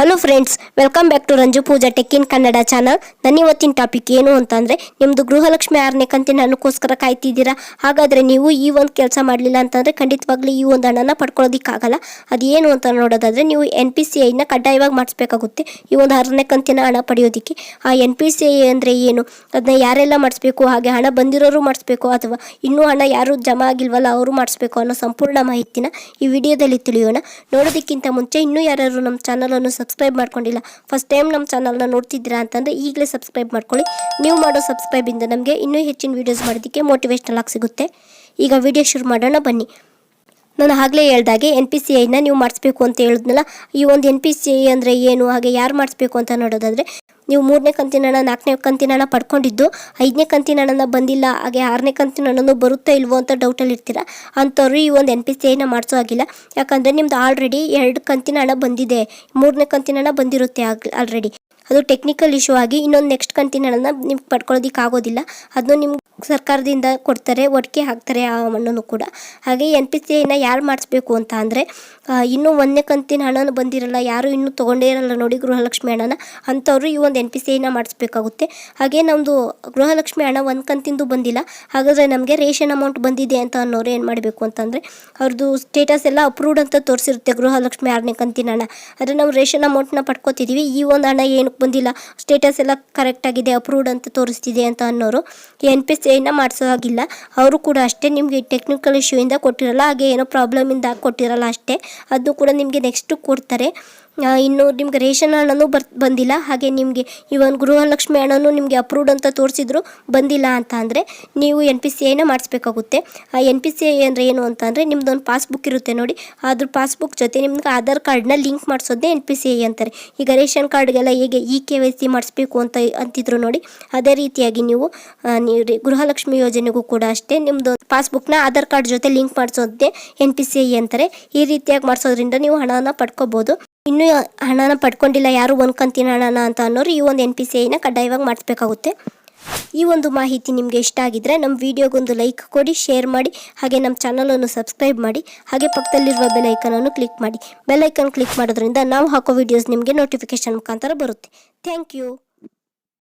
Hello friends welcome back to Ranju Pooja tech in Kannada channel ನನ್ನ ಇವತ್ತಿನ topic ಏನು ಅಂತಂದರೆ ನಿಮ್ಮದು ಗೃಹಲಕ್ಷ್ಮಿ ಆರನೇ ಕಂತಿನ ಹಣಕ್ಕೋಸ್ಕರ ಕಾಯ್ತಿದ್ದೀರಾ? ಹಾಗಾದರೆ ನೀವು ಈ ಒಂದು ಕೆಲಸ ಮಾಡಲಿಲ್ಲ ಅಂತಂದರೆ ಖಂಡಿತವಾಗ್ಲೂ ಈ ಒಂದು ಹಣನ ಪಡ್ಕೊಳ್ಳೋದಕ್ಕಾಗಲ್ಲ. ಅದು ಏನು ಅಂತ ನೋಡೋದಾದರೆ, ನೀವು ಎನ್ ಪಿ ಸಿ ಐನ ಕಡ್ಡಾಯವಾಗಿ ಮಾಡಿಸ್ಬೇಕಾಗುತ್ತೆ ಈ ಒಂದು ಆರನೇ ಕಂತಿನ ಹಣ ಪಡೆಯೋದಿಕ್ಕೆ. ಆ ಎನ್ ಪಿ ಸಿ ಐ ಅಂದರೆ ಏನು? ಅದನ್ನ ಯಾರೆಲ್ಲ ಮಾಡಿಸ್ಬೇಕು? ಹಾಗೆ ಹಣ ಬಂದಿರೋರು ಮಾಡಿಸ್ಬೇಕು ಅಥವಾ ಇನ್ನೂ ಹಣ ಯಾರು ಜಮಾ ಆಗಿಲ್ವಲ್ಲ ಅವರು ಮಾಡಿಸ್ಬೇಕು ಅನ್ನೋ ಸಂಪೂರ್ಣ ಮಾಹಿತಿನ ಈ ವಿಡಿಯೋದಲ್ಲಿ ತಿಳಿಯೋಣ. ನೋಡೋದಕ್ಕಿಂತ ಮುಂಚೆ ಇನ್ನೂ ಯಾರು ನಮ್ಮ ಚಾನಲನ್ನು ಸಬ್ಸ್ಕ್ರೈಬ್ ಮಾಡ್ಕೊಂಡಿಲ್ಲ. ಫಸ್ಟ್ ಟೈಮ್ ನಮ್ಮ ಚಾನಲ್ನ ನೋಡ್ತಿದ್ದೀರಾ ಅಂತಂದರೆ ಈಗಲೇ ಸಬ್ಸ್ಕ್ರೈಬ್ ಮಾಡ್ಕೊಳ್ಳಿ. ನೀವು ಮಾಡೋ ಸಬ್ಸ್ಕ್ರೈಬಿಂದ ನಮಗೆ ಇನ್ನೂ ಹೆಚ್ಚಿನ ವೀಡಿಯೋಸ್ ಮಾಡೋದಕ್ಕೆ ಮೋಟಿವೇಶ್ನಲ್ ಆಗಿ ಸಿಗುತ್ತೆ. ಈಗ ವಿಡಿಯೋ ಶುರು ಮಾಡೋಣ, ಬನ್ನಿ. ನಾನು ಆಗಲೇ ಹೇಳ್ದಾಗೆ ಎನ್ ಪಿ ಸಿ ಐನ ನೀವು ಮಾಡಿಸ್ಬೇಕು ಅಂತ ಹೇಳಿದ್ನಲ್ಲ, ಈ ಒಂದು ಎನ್ ಪಿ ಸಿ ಐ ಅಂದರೆ ಏನು, ಹಾಗೆ ಯಾರು ಮಾಡಿಸ್ಬೇಕು ಅಂತ ನೋಡೋದಾದರೆ, ನೀವು ಮೂರನೇ ಕಂತಿನ ನಾಲ್ಕನೇ ಕಂತಿನ ಹಣ ಪಡ್ಕೊಂಡಿದ್ದು, ಐದನೇ ಕಂತಿನ ಹಣನ ಬಂದಿಲ್ಲ, ಹಾಗೆ ಆರನೇ ಕಂತಿನ ಹಣನೂ ಬರುತ್ತಾ ಇಲ್ವೋ ಅಂತ ಡೌಟಲ್ಲಿ ಇರ್ತೀರ? ಅಂಥವ್ರು ಈ ಒಂದು ಎನ್ ಪಿ ಸಿ ಐನ ಮಾಡಿಸೋ ಆಗಿಲ್ಲ ಯಾಕಂದರೆ ನಿಮ್ದು ಆಲ್ರೆಡಿ ಎರಡು ಕಂತಿನ ಹಣ ಬಂದಿದೆ, ಮೂರನೇ ಕಂತಿನ ಹಣ ಬಂದಿರುತ್ತೆ ಆಲ್ರೆಡಿ ಅದು ಟೆಕ್ನಿಕಲ್ ಇಶ್ಯೂ ಆಗಿ ಇನ್ನೊಂದು ನೆಕ್ಸ್ಟ್ ಕಂತಿನ ಹಣನ ನಿಮ್ಗೆ ಪಡ್ಕೊಳ್ಳೋದಿಕ್ಕೆ ಆಗೋದಿಲ್ಲ ಅದನ್ನು ನಿಮ್ಗೆ ಸರ್ಕಾರದಿಂದ ಕೊಡ್ತಾರೆ ಒಟ್ಟಿಗೆ ಹಾಕ್ತಾರೆ ಆ ಮಣ್ಣನ್ನು ಕೂಡ. ಹಾಗೆ ಎನ್ ಪಿ ಸಿ ಐನ ಯಾರು ಮಾಡಿಸ್ಬೇಕು ಅಂತ ಅಂದರೆ ಇನ್ನೂ ಒಂದನೇ ಕಂತಿನ ಹಣನೂ ಬಂದಿರಲ್ಲ, ಯಾರು ಇನ್ನೂ ತೊಗೊಂಡೇ ಇರಲ್ಲ ನೋಡಿ ಗೃಹಲಕ್ಷ್ಮಿ ಹಣನ, ಅಂಥವ್ರು ಈ ಒಂದು ಎನ್ ಪಿ ಸಿ ಐನ ಮಾಡಿಸ್ಬೇಕಾಗುತ್ತೆ. ಹಾಗೆ ನಮ್ಮದು ಗೃಹಲಕ್ಷ್ಮಿ ಹಣ ಒಂದು ಕಂತಿಂದು ಬಂದಿಲ್ಲ, ಹಾಗಾದರೆ ನಮಗೆ ರೇಷನ್ ಅಮೌಂಟ್ ಬಂದಿದೆ ಅಂತ ಅನ್ನೋರು ಏನು ಮಾಡಬೇಕು ಅಂತಂದರೆ ಅವ್ರದ್ದು ಸ್ಟೇಟಸ್ ಎಲ್ಲ ಅಪ್ರೂವ್ಡ್ ಅಂತ ತೋರಿಸಿರುತ್ತೆ ಗೃಹಲಕ್ಷ್ಮಿ ಆರನೇ ಕಂತಿನ ಹಣ. ಆದರೆ ನಾವು ರೇಷನ್ ಅಮೌಂಟ್ನ ಪಡ್ಕೋತಿದ್ದೀವಿ ಈ ಒಂದು ಹಣ ಏನಕ್ಕೆ ಬಂದಿಲ್ಲ. ಸ್ಟೇಟಸ್ ಎಲ್ಲ ಕರೆಕ್ಟಾಗಿದೆ ಅಪ್ರೂವ್ಡ್ ಅಂತ ತೋರಿಸ್ತಿದೆ ಅಂತ ಅನ್ನೋರು ಎನ್ ಪಿ ಸಿ ಏನ ಮಾಡಿಸೋ ಹಾಗಿಲ್ಲ. ಅವರು ಕೂಡ ಅಷ್ಟೇ ನಿಮಗೆ ಟೆಕ್ನಿಕಲ್ ಇಶ್ಯೂಯಿಂದ ಕೊಟ್ಟಿರಲ್ಲ, ಹಾಗೆ ಏನೋ ಪ್ರಾಬ್ಲಮಿಂದ ಕೊಟ್ಟಿರಲ್ಲ ಅಷ್ಟೇ. ಅದು ಕೂಡ ನಿಮಗೆ ನೆಕ್ಸ್ಟು ಕೊಡ್ತಾರೆ. ಇನ್ನು ನಿಮ್ಗೆ ರೇಷನ್ ಹಣನೂ ಬರ್, ಬಂದಿಲ್ಲ. ಹಾಗೆ ನಿಮಗೆ ಈ ಒಂದು ಗೃಹಲಕ್ಷ್ಮಿ ಹಣನೂ ನಿಮಗೆ ಅಪ್ರೂವ್ಡ್ ಅಂತ ತೋರಿಸಿದ್ರು, ಬಂದಿಲ್ಲ ಅಂತ ಅಂದರೆ ನೀವು ಎನ್ ಪಿ ಸಿ ಐನ ಮಾಡಿಸ್ಬೇಕಾಗುತ್ತೆ. ಆ ಎನ್ ಪಿ ಸಿ ಐ ಅಂದರೆ ಏನು ಅಂತ ಅಂದರೆ ನಿಮ್ದೊಂದು ಪಾಸ್ಬುಕ್ ಇರುತ್ತೆ ನೋಡಿ. ಅದ್ರ ಪಾಸ್ಬುಕ್ ಜೊತೆ ನಿಮ್ಗೆ ಆಧಾರ್ ಕಾರ್ಡ್ನ ಲಿಂಕ್ ಮಾಡಿಸೋದೇ ಎನ್ ಪಿ ಸಿ ಐ ಅಂತಾರೆ. ಈಗ ರೇಷನ್ ಕಾರ್ಡ್ಗೆಲ್ಲ ಹೇಗೆ ಇ ಕೆ ವೈ ಸಿ ಮಾಡಿಸ್ಬೇಕು ಅಂತ ಅಂತಿದ್ರು ನೋಡಿ. ಅದೇ ರೀತಿಯಾಗಿ ನೀವು ಗೃಹಲಕ್ಷ್ಮಿ ಯೋಜನೆಗೂ ಕೂಡ ಅಷ್ಟೇ ನಿಮ್ಮದು ಪಾಸ್ಬುಕ್ನ ಆಧಾರ್ ಕಾರ್ಡ್ ಜೊತೆ ಲಿಂಕ್ ಮಾಡಿಸೋದೇ ಎನ್ ಪಿ ಸಿ ಐ ಅಂತಾರೆ. ಈ ರೀತಿಯಾಗಿ ಮಾಡಿಸೋದ್ರಿಂದ ನೀವು ಹಣನ ಪಡ್ಕೋಬೋದು. ಇನ್ನೂ ಹಣನ ಪಡ್ಕೊಂಡಿಲ್ಲ, ಯಾರು ಒಂದು ಕಂತಿನ ಹಣನ ಅಂತ ಅನ್ನೋರು ಈ ಒಂದು ಎನ್ ಪಿ ಸಿ ಐನ ಕಡ್ಡಾಯವಾಗಿ ಮಾಡಿಸ್ಬೇಕಾಗುತ್ತೆ. ಈ ಒಂದು ಮಾಹಿತಿ ನಿಮಗೆ ಇಷ್ಟ ಆಗಿದ್ರೆ ನಮ್ಮ ವಿಡಿಯೋಗೊಂದು ಲೈಕ್ ಕೊಡಿ ಶೇರ್ ಮಾಡಿ, ಹಾಗೆ ನಮ್ಮ ಚಾನಲನ್ನು ಸಬ್ಸ್ಕ್ರೈಬ್ ಮಾಡಿ, ಹಾಗೆ ಪಕ್ಕದಲ್ಲಿರುವ ಬೆಲೈಕನನ್ನು ಕ್ಲಿಕ್ ಮಾಡಿ. ಬೆಲ್ ಐಕನ್ ಕ್ಲಿಕ್ ಮಾಡೋದ್ರಿಂದ ನಾವು ಹಾಕೋ ವಿಡಿಯೋಸ್ ನಿಮಗೆ ನೋಟಿಫಿಕೇಶನ್ ಮುಖಾಂತರ ಬರುತ್ತೆ. Thank you